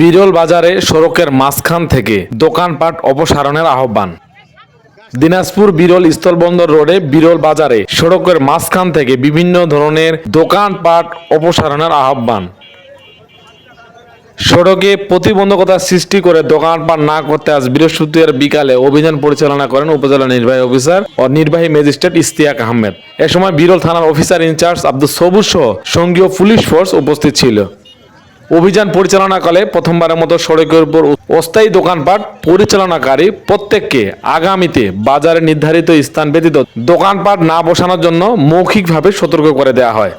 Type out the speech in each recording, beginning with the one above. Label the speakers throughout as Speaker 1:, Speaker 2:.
Speaker 1: বিরল বাজারে সড়কের মাঝখান থেকে দোকানপাট অপসারণের আহ্বান। দিনাজপুর বিরল স্থলবন্দর রোডে বিরল বাজারে সড়কের মাঝখান থেকে বিভিন্ন ধরনের দোকানপাট অপসারণের আহ্বান। সড়কে প্রতিবন্ধকতা সৃষ্টি করে দোকানপাট না করতে আজ বৃহস্পতিবার বিকালে অভিযান পরিচালনা করেন উপজেলা নির্বাহী অফিসার ও নির্বাহী ম্যাজিস্ট্রেট ইস্তিয়াক আহমেদ। এ সময় বিরল থানার অফিসার ইনচার্জ আব্দুল সবুজ সহ সঙ্গীয় পুলিশ ফোর্স উপস্থিত ছিল। অভিযান পরিচালনাকালে প্রথমবারের মতো সড়কের উপর অস্থায়ী দোকানপাট পরিচালনাকারী প্রত্যেককে আগামীতে বাজারে নির্ধারিত স্থান ব্যতীত দোকানপাট না বসানোর জন্য মৌখিকভাবে সতর্ক করে দেওয়া হয়।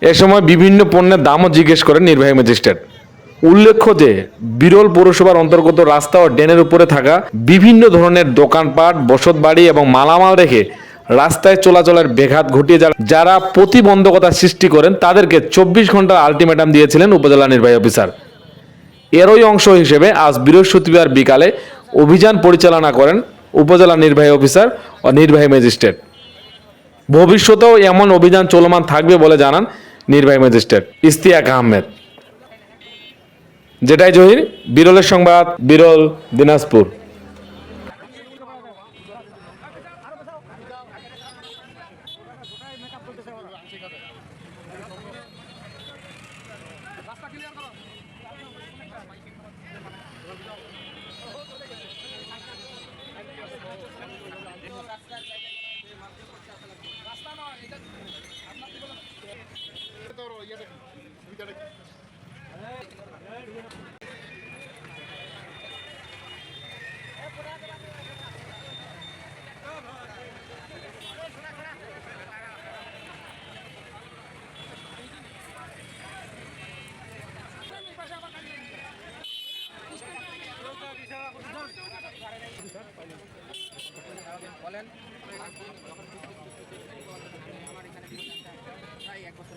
Speaker 1: এ সময় বিভিন্ন পণ্যের দামও জিজ্ঞেস করেন নির্বাহী ম্যাজিস্ট্রেট। উল্লেখ্য যে, বিরল পৌরসভার অন্তর্গত রাস্তা ও ড্রেনের উপরে থাকা বিভিন্ন ধরনের দোকানপাট, বসতবাড়ি এবং মালামাল রেখে রাস্তায় চলাচলের ব্যাঘাত ঘটিয়ে যারা যারা প্রতিবন্ধকতা সৃষ্টি করেন, তাদেরকে চব্বিশ ঘণ্টার আলটিমেটাম দিয়েছিলেন উপজেলা নির্বাহী অফিসার। এরই অংশ হিসেবে আজ বৃহস্পতিবার বিকালে অভিযান পরিচালনা করেন উপজেলা নির্বাহী অফিসার ও নির্বাহী ম্যাজিস্ট্রেট। ভবিষ্যতেও এমন অভিযান চলমান থাকবে বলে জানান নির্বাহী ম্যাজিস্ট্রেট ইস্তিয়াক আহমেদ। যেটাই জহির, বিরলের সংবাদ, বিরল দিনাজপুর।
Speaker 2: ইয়েটা কি সুবিধাটা বলেন। আমার এখানে প্রায় এক বছর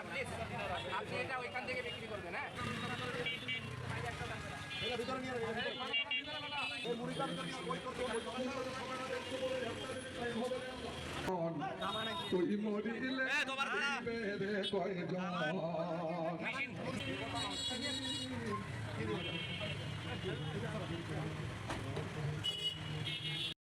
Speaker 3: তুই মরিলে বেড়ে